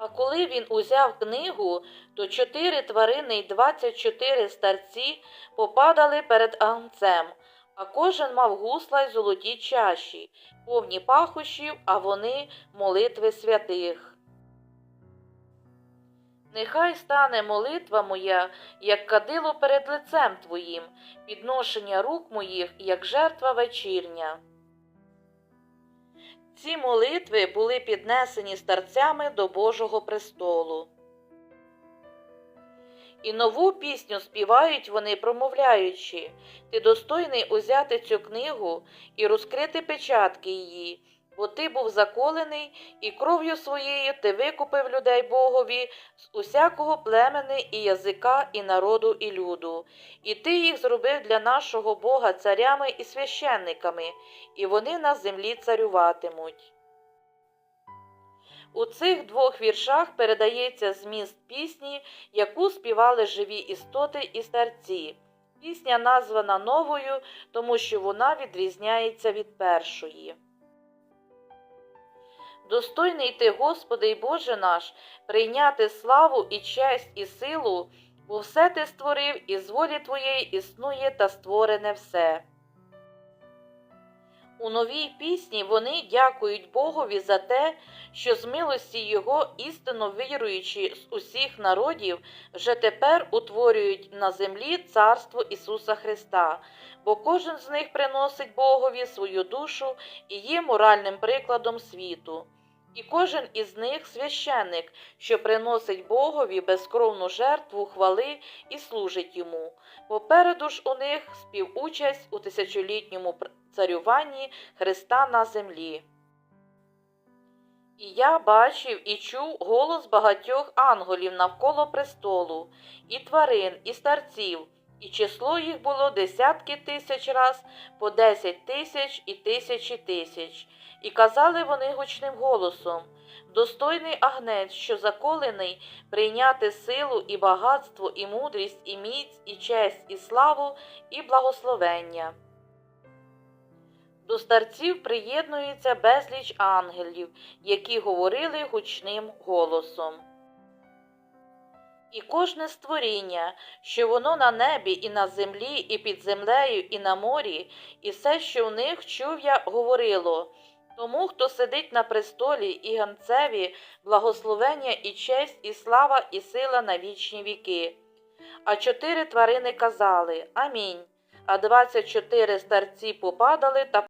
А коли він узяв книгу, то чотири тварини й двадцять чотири старці попадали перед агнцем, а кожен мав гусла й золоті чаші, повні пахощів, а вони молитви святих. Нехай стане молитва моя, як кадило перед лицем твоїм, підношення рук моїх, як жертва вечірня. Ці молитви були піднесені старцями до Божого престолу. І нову пісню співають вони, промовляючи Ти достойний узяти цю книгу і розкрити печатки її, бо ти був заколений, і кров'ю своєю ти викупив людей Богові з усякого племени і язика, і народу, і люду, і ти їх зробив для нашого Бога царями і священниками, і вони на землі царюватимуть. У цих двох віршах передається зміст пісні, яку співали живі істоти і старці. Пісня названа новою, тому що вона відрізняється від першої. Достойний ти, Господи й Боже наш, прийняти славу і честь і силу, бо все ти створив, і з волі твоєї існує та створене все. У новій пісні вони дякують Богові за те, що з милості Його істинно віруючи з усіх народів, вже тепер утворюють на землі царство Ісуса Христа, бо кожен з них приносить Богові свою душу і є моральним прикладом світу. І кожен із них священник, що приносить Богові безкровну жертву хвали і служить йому. Попереду ж у них співучасть у тисячолітньому царюванні Христа на землі. І я бачив і чув голос багатьох ангелів навколо престолу, і тварин, і старців, і число їх було десятки тисяч раз, по десять тисяч і тисячі тисяч. І казали вони гучним голосом Достойний агнець, що заколений прийняти силу і багатство, і мудрість, і міць, і честь, і славу, і благословення. До старців приєднується безліч ангелів, які говорили гучним голосом. І кожне створіння, що воно на небі, і на землі, і під землею, і на морі, і все, що в них чув я, говорило тому, хто сидить на престолі і ганцеві, благословення і честь, і слава, і сила на вічні віки. А чотири тварини казали Амінь. А двадцять чотири старці попадали та